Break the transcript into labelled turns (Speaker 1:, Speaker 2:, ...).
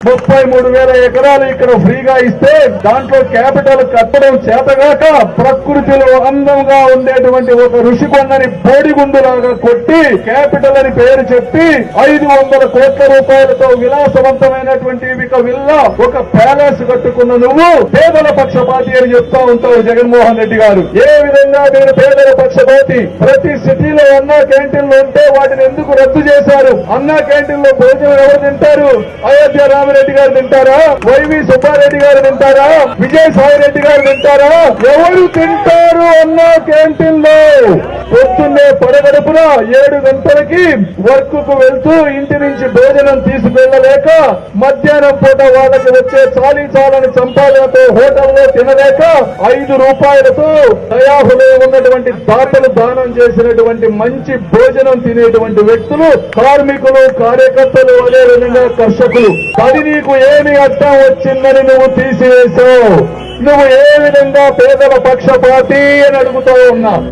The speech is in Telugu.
Speaker 1: ముప్పై మూడు వేల ఎకరాలు ఇక్కడ ఫ్రీగా ఇస్తే దాంట్లో క్యాపిటల్ కట్టడం చేతగాక ప్రకృతిలో అందంగా ఉండేటువంటి ఒక ఋషికొండని బోడిగుండులాగా కొట్టి క్యాపిటల్ అని పేరు చెప్పి ఐదు వందల కోట్ల రూపాయలతో విలాసవంతమైనటువంటి ఒక విల్లా ఒక ప్యాలెస్ కట్టుకున్న నువ్వు పేదల పక్షపాతి అని చెప్తా ఉంటావు జగన్మోహన్ రెడ్డి గారు. ఏ విధంగా మీరు పేదల పక్షపాతి? ప్రతి సిటీలో అన్నా క్యాంటీన్లు ఉంటే వాటిని ఎందుకు రద్దు చేశారు? అన్నా క్యాంటీన్లో భోజనం ఎవరు తింటారు? అయోధ్య రెడ్డి గారు తింటారా? వైవి సుబ్బారెడ్డి గారు తింటారా? విజయసాయి రెడ్డి గారు తింటారా? ఎవరు తింటారు? అన్నా క్యాంటీన్లో పొద్దున్నే పడగడుపున ఏడు గంటలకి వర్క్కు వెళ్తూ ఇంటి నుంచి భోజనం తీసుకెళ్ళలేక మధ్యాహ్నం పూట వాళ్ళకి వచ్చే చాలీ చాలని చంపాలతో హోటల్లో తినలేక ఐదు రూపాయలతో దయాహులో ఉన్నటువంటి దాతలు దానం చేసినటువంటి మంచి భోజనం తినేటువంటి వ్యక్తులు కార్మికులు కార్యకర్తలు అదేవిధంగా కర్షకులు. అది నీకు ఏమి అర్థం వచ్చిందని నువ్వు తీసివేశావు. నువ్వు ఏ విధంగా పేదల పక్షపాతి అని అడుగుతా ఉన్నావు?